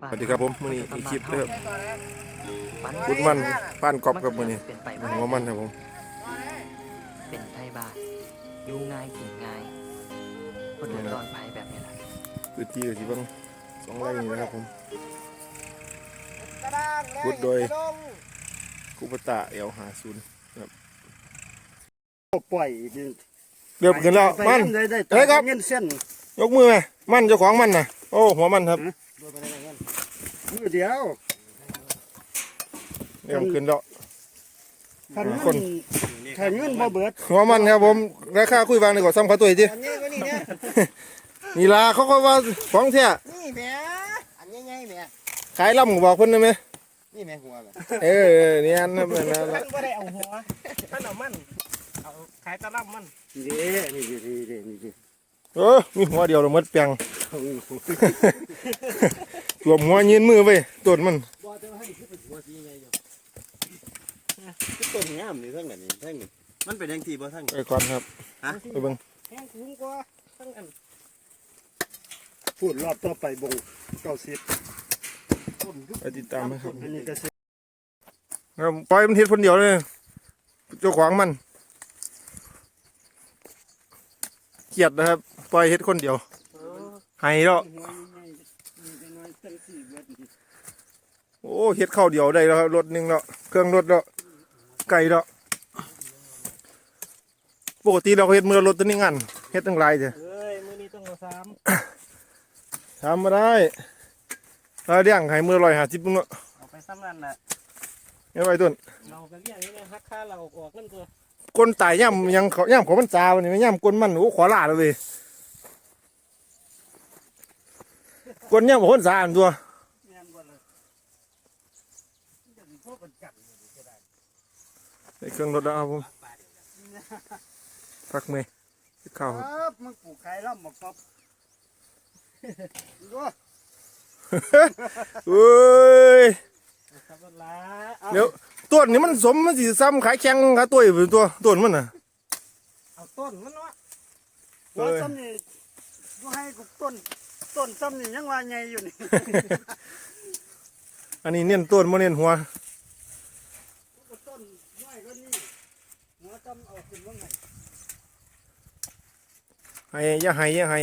สวัสดีครับผมมื้อนี้อีกคลิปเด้อปันบุญมันป้านกรอบครับมื้อนี้เป็นไปหับ่วมันครับผม เป็นไทยบ้านอยู่ง่ายกินง่ายบ่เดือดร้อนภัยแบบนี้ล่ะพื้นที่ก็สิเบิ่งสองไร่นี่นะครับผมพุดโดยกุปตะเอลหาศูนย์ปล่อยนี่เรียบขึ้นแล้วไปมันได้ได้เฮ้ยครับเงินเส้นยกมือไหมมันเจ้าของมันน่ะโอ้หัวมันครับ มือเดียวเรียบขึ้นแล้วคันคนเงินคันเงินบ่เบิดหัวมันครับผม ราคาคุยวางดีกว่าซ้ำเขาตัวอีกทีอันนี้ก็นี่เนี่ยนี่ล่ะเขาก็ว่าของแท้นี่แหม่อันใหญ่ๆแหม่ขายล่ำก็บอกเพิ่นได้ไหมนี่แหม่หัวแหม่เออเนี่ยนั่นนั่นนั่นท่านก็ได้เอาหัวท่านเอามันเอาขายตะล่ำมันนี่นี่นี่นี่นี่นี่เออมีหัวเดียวเราหมดแปลง ตัวหัวยืนมือไว้ต้นมันต้นงามนี่ทั้งนั้นนี่ทั้งนี้มันเป็นยังทีบ่ทั้งไปก่อนครับฮะไปเบิ่งแห้งคุ้มกว่าทั้งอันพูดรอบต่อไปบงเก้าสิบไปติดตามนะครับอันนี้ก็สิครับปล่อยมันเฮ็ดคนเดียวเลยเจ้าของมันเกลียดนะครับปล่อยเฮ็ดคนเดียวให้แล้วโอ้เฮ็ดเข้าวเดียวได้แล้วครับรถหนึงแล้วเครื่องรถแล้วไก่แล้วปกติเราก็เฮ็ดมือรถตัวนี้งันเฮ็ดตั้งหลายจ้ะเอ้ยมือนี้ต้องเอาสามทำมาได้เราเลี้ยงให้มือลอยหาสิบมึงเนาะเอาไปซ้ำนั่นแหละเอาไว้ต้นเราก็เลี้ยงนี่นะฮักค่าเราออกนั่นตัวก้นตายย่ำยังเขาย่ำของมันจาวนี่ไม่ย่ำก้นมันโอ้ขอลาเลยเว้ยก้นย่ำของคนสาอันตัว แม่นบ่เลย จะมีพวกกันอยู่ดีก็ได้ในเครื่องรถแล้วครับผมพักเมย์ข้าวครับมึงปลูกไข่ล่ำหมกป๊อบดูเอ้ยเดี๋ยวต้นนี้มันสมมันสิซ้ำขายแข็งขาตัวอยู่ตัวต้นมันน่ะเอาต้นมันเนาะหัวซ้ำนี่กูให้กูต้นต้นซ้ำนี่ยังว่าไงอยู่นี่ อันนี้เน้นต้นมาเน้นหัว กูต้นน้อยก็นี่หัวซ้ำเอาขึ้นว่าไง ให้อย่าให้อย่าให้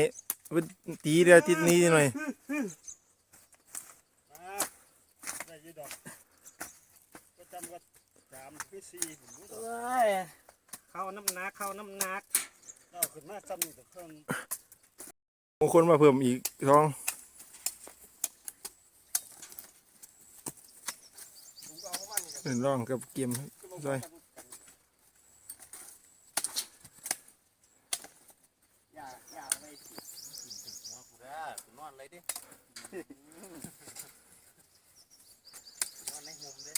ไปตีเดียวติดนี้หน่อยอ่าได้อยี่ดอกก็จำว่าสามคือสี่ผมรู้เอ้ยเข้าน้ำหนักเข้าน้ำหนักเอาขึ้นมาซ้ำนี่กับเครื่องบางคนมาเพิ่มอีกสองผมก็เอาเข้ามานี่เล่นร่องกับเกมด้วย อย่าอย่าไป หัวกูเด้อกูนอน เลยดินอนในห่มเด้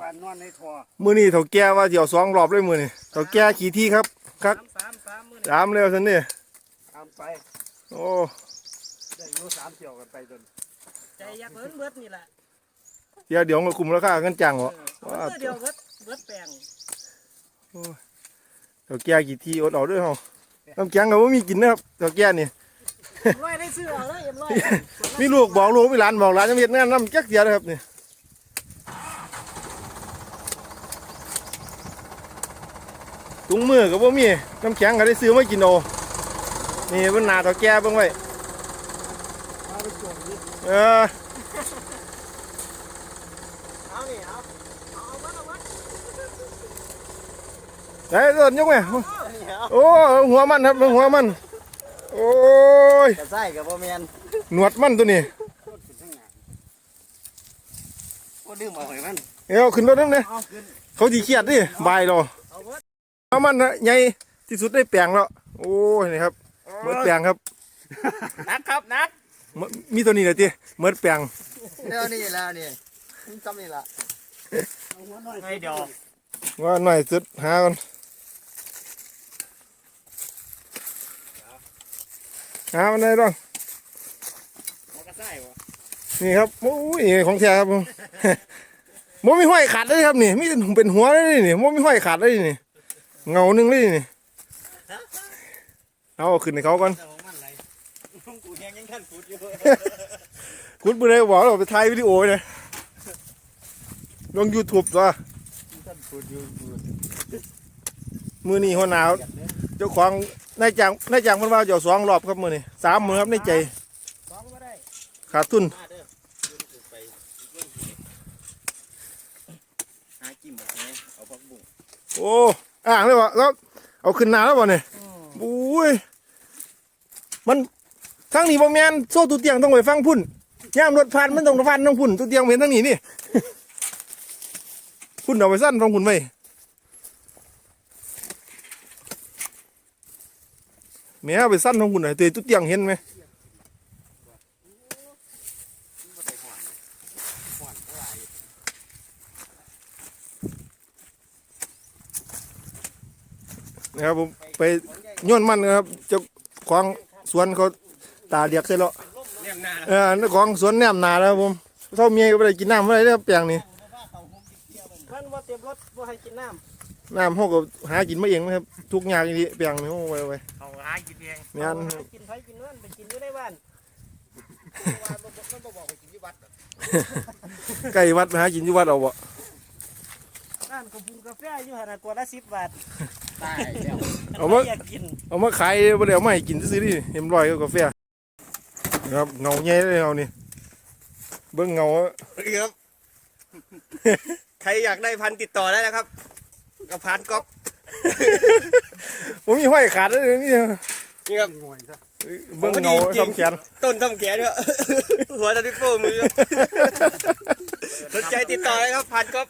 วานนอนในท่อมือนี่เถ่าแก่ว่าเดี๋ยวสองรอบเลยมือนี่เถ่าแก่ขี่ที่ครับครับสามสามสามมือสามเร็วสันนี่ตามไปโอ้ได้อยูสามเที่ยวกันไปจนใจอยากเบิ้เบิดนี่แหละเดี๋ยวเดี๋ยวมาคุมราคากันจังเหรอเออมือเดียวเบิดเบิดแปลงเถ่าแก่ขี่ที่อดเอาด้วยเฮาน้ำแข็งก็บ่มีกินนะครับเถ่าแก่นี่ ร้อยได้ซื้อเอาเลยเอ็มร้อยมีลูกบอกลูกมีหลานบอกหลานจะเฮ็ดงานน้ำจักเสียเลยครับนี่ถุงมือก็บ่มีน้ำแข็งก็ได้ซื้อมากินเอานี่เพิ่นหนาเถ่าแก่เบิ่งไว้มาไปจวดนี่เออเอานี่เอาเอาเอาวัดเอาวัดไหนเดินยกไหมโอ้หัวมันครับเบิ่งหัวมัน โอ้ ยกระไส้กับบ่แม่นหนวดมันตัวนี้บ่ลืมเอาให้มันเอ้าขึ้นรถนั่นเลยเอาขึ้นเขาดีเครียดดิบายเราเอาวัดหัวมันนะใหญ่ที่สุดได้แปลงแล้ว โอ้ยนี่ครับเมื่อแปลงครับนักครับนักเมื่อมีตัวนี้เลยทีเมื่อแปลงเดี๋ยวนี่แล้วนี่จำนี่ล่ะเอาหัวน้อยให้เดี๋ยวว่าหน่อยสุดหากัน หามันได้ต้องเอากระไส้บ่นี่ครับโอ้ยของแท้ครับผมมันมีห้อยขาดเลยครับนี่มีเป็นหัวเลยนี่มันมีห้อยขาดเลยนี่เงาหนึ่งเลยนี่เอาขึ้นให้เขาก่อนเจ้าของมันไรกูแฮงยังทันกูอยู่คุณเมื่อไรบอกเราไปถ่ายวิดีโอเลยลงยูทูบตัวท่านพูดอยู่พูดมือนี้หัวหนาวเจ้าของ นายจ้างนายจ้างมันว่าเจ้าสองรอบครับมือนี้สามมือครับในใจสองก็ได้ขาดทุนมาเด้อเดี๋ยวไปเบิ่งหากินแบบไหนเอาพักบุ้งโอ้อ่างเลยวะแล้วเอาขึ้นหนาแล้วบ่เนี่ยบุ้ยมันทั้งนี้บ่แมนโซ่ตุเตียงต้องไปฟังพุ่นย่ามรถผ่านมันต้องฟันต้องพุ่นตุเตียงเป็นทั้งนี้นี่พุ่นเอาไปสั้นฟังพุ่นไว้ ม่ไปสั้นฟังพุ่นหน่อยเตยตุเตียงเห็นไหมนะครับผมไปย้อนมันนะครับจ้าของสวนเขาตาเดียกใช่หน้าเออเจ้าของสวนแนมนาแล้วผมเท่าเมียก็ไม่ได้กินน้ำอะไรเลยครับแปลงนี้มันว่าเต็มรถว่าให้กินน้ำน้ำเขาก็หากินมาเองนะครับ ทุกอย่างอย่างนี้แปลงนี่ห้อ้ไว้ไว้ หากินเองเนี่ยอันหากินไผกินนั่นไปกินอยู่ในบ้านว่ามันมันบ่บอกไปกินที่วัดใกล้วัดหากินอยู่วัดเอาบ่ร้านกาแฟกาแฟอยู่หั่นน่ะตัวละ10บาทตายแล้วเอามาอยากกินเอามาขายบ่ได้เอามาให้กินซื้อๆดิเห็นร้อยกับกาแฟนะครับเงาใหญ่เลยเอานี่เบิ่งเงาครับใครอยากได้พันธุ์ติดต่อได้นะครับ กับพันก๊อฟ ผมมีห้อยขาดเลยนี่นี่ครับเบิ่งเงาทำแขนต้นทำแขนครับหัวตะดิโป้มือครับสนใจติดต่อเลยครับพันก๊อฟ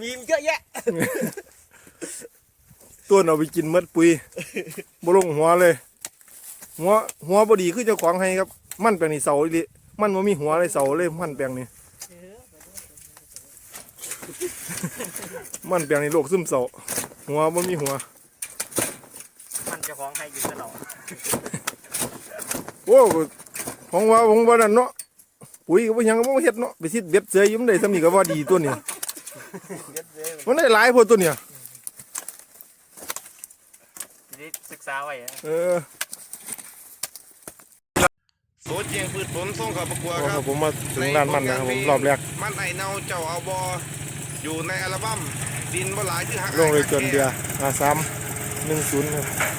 มีเยอะแยะต้นเอาไปกินหมดปุ๋ยบ่ลงหัวเลย หัวหัวบ่ดีคือเจ้าของให้ครับ มันแปลงนี่เสาอีหลิมันบ่มีหัวเลยเสาเลยมันแปลงนี่มันแปลงนี่โรคซึมเศร้าหัวบ่มีหัว มันเจ้าของให้กินตลอด โอ้ของว่าของว่านั่นเนาะปุ๋ยก็บ่หยังก็บ่เฮ็ดเนาะไปซิดเบ็ดเสยอยู่มันได้ซำนี้ก็ว่าดีตัวเนี่ยมันได้หลายพอตัวเนี่ยนี่ศึกษาไว้อะเออโซเจียงพืชผลส่งเข้าประกวดเอาคครัรับบผมมาถึงด้านมันนะครับผมรอบแรกมันไอเนาเจ้าเอาบออยู่ในอัลบั้มดินบ่หลายที่หักลงเลยจนเดียอาสามหนึ่งศูนย์ครับ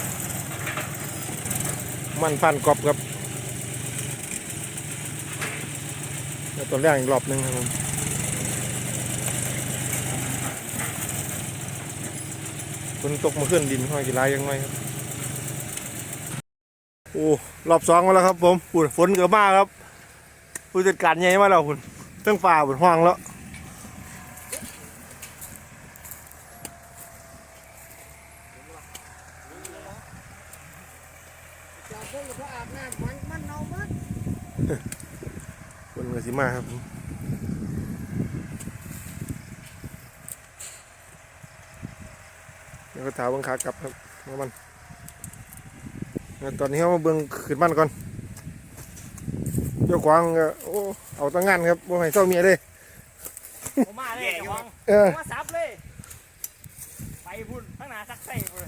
มันพันกรอบครับแล้วตัวแรกอีกรอบหนึ่งครับผมฝนตกมาขึ้นดินห้อยกี่ลายยังไงครับ โอ้ รอบสองมาแล้วครับผมฝุ่นฝนเกือบมากครับ ผู้จัดการใหญ่มาแล้วคุณตั้งฝ่าบนห้องแล้ว จากเพิ่นก็อาบน้ำมันมันเน่าหมดคนกสิมาครับแล้วก็ถามบังขากลับครับมามันตอนนี้เขามาเบิ่งขึ้นบ้านก่อนเจ้าของก็โอ้เอาตั้งงานครับบ่ให้เศร้าเมียเลยมาเลยเจ้าของเออมาซับเลย ไปพุ่นข้างหน้าซักใส่พุ่น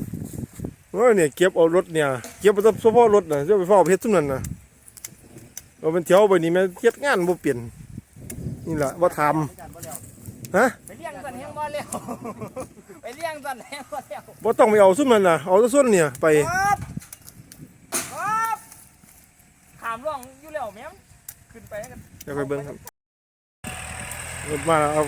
ว่าเนี่ยเก็บเอารถเนี่ยเก็บเอาเฉพาะรถนะจะไปเฝ้าเพชรทุกนั้นนะเอาเป็นเที่ยวไปนี่แม่เฮ็ดงานบ่เปลี่ยนนี่แหละว่าทำฮะไปเลี้ยงสันแห้งบ่แล้วไปเลี้ยงสันแห้งบ่แล้วบ่ต้องไปเอาซุ่มนั่นน่ะเอาแต่ส่วนเนี่ยไปครับครับถามร่องอยู่แล้วแม่มขึ้นไปกันเดี๋ยวไปเบิ่งครับรถมาแล้ว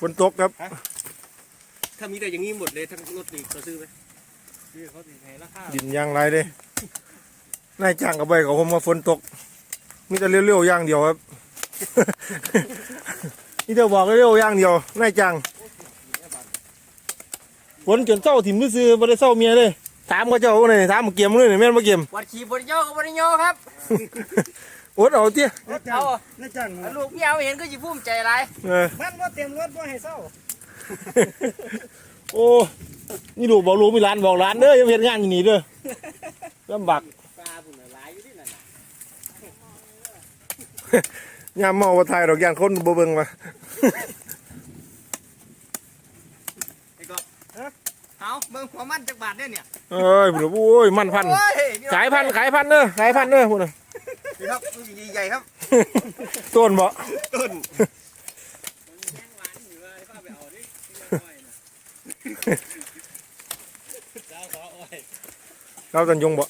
ฝนตกครับ ถ้ามีแต่อย่างนี้หมดเลยทั้งรถนี่เขาซื้อไหมคือเขาสิให้ราคาดินยางไรเด้นายจ้างกับใบเขาผมมาฝนตก มีแต่เร็วๆอย่างเดียวครับ นี่จะบอกเร็วๆอย่างเดียวนายจ้างฝนจนเศร้าถิ่มมือซื้อบ่ได้เศร้าเมียเลยถามเขาเจ้าเลยถามมาเกียมเลยนี่แม่นมาเกียมวัดขี่บริโยกับบริโยครับ อดเอาเตี้ยแล้วจ้างแล้วจ้างแล้วลูกเมียเห็นก็จะภูมิใจไรเออมันว่าเตรียมรถว่าให้เศร้าโอ้นี่ลูกบอกลูกมีร้านบอกร้านเด้ออยังเห็นงานอยู่นี่เด้อลำบากปลาบุญหลายอยู่ที่นั่นน่ะยามเมาว่าไทยดอกยานคนบ่เบิ่งมาเอาเบิ่งหัวมันจักบาทเนี่ยเนี่ยเอ้ยพุ่นน่ะโอ้ยมันพันโอ้ยนี่ขายพันขายพันเด้อขายพันเด้อพุ่นน่ะ นี่ครับลูกใหญ่ๆครับ ต้นบ่ต้นเราตันยงบ่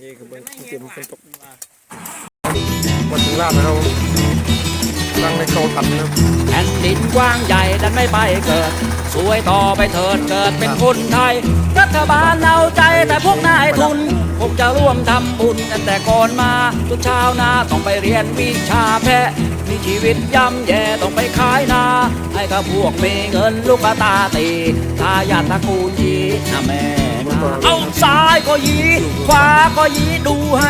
นี่คือเบิ่งเตรียมฝนตกมาถึงลาดแล้วตั้งในเขาทันนะแผ่นดินกว้างใหญ่ดันไม่ไปเกิด สวยต่อไปเถิดเกิดเป็นคนไทย รัฐบาลเอาใจแต่พวกนายทุนพวกจะร่วมทำบุญกันแต่ก่อนมาทุกชาวนาต้องไปเรียนวิชาแพะมีชีวิตย่ำแย่ต้องไปขายนา ให้กับพวกมีเงินลูกตาตีทายาทตระกูลยีนะแม่ เอาซ้ายก็ยีขวาก็ยีดูให้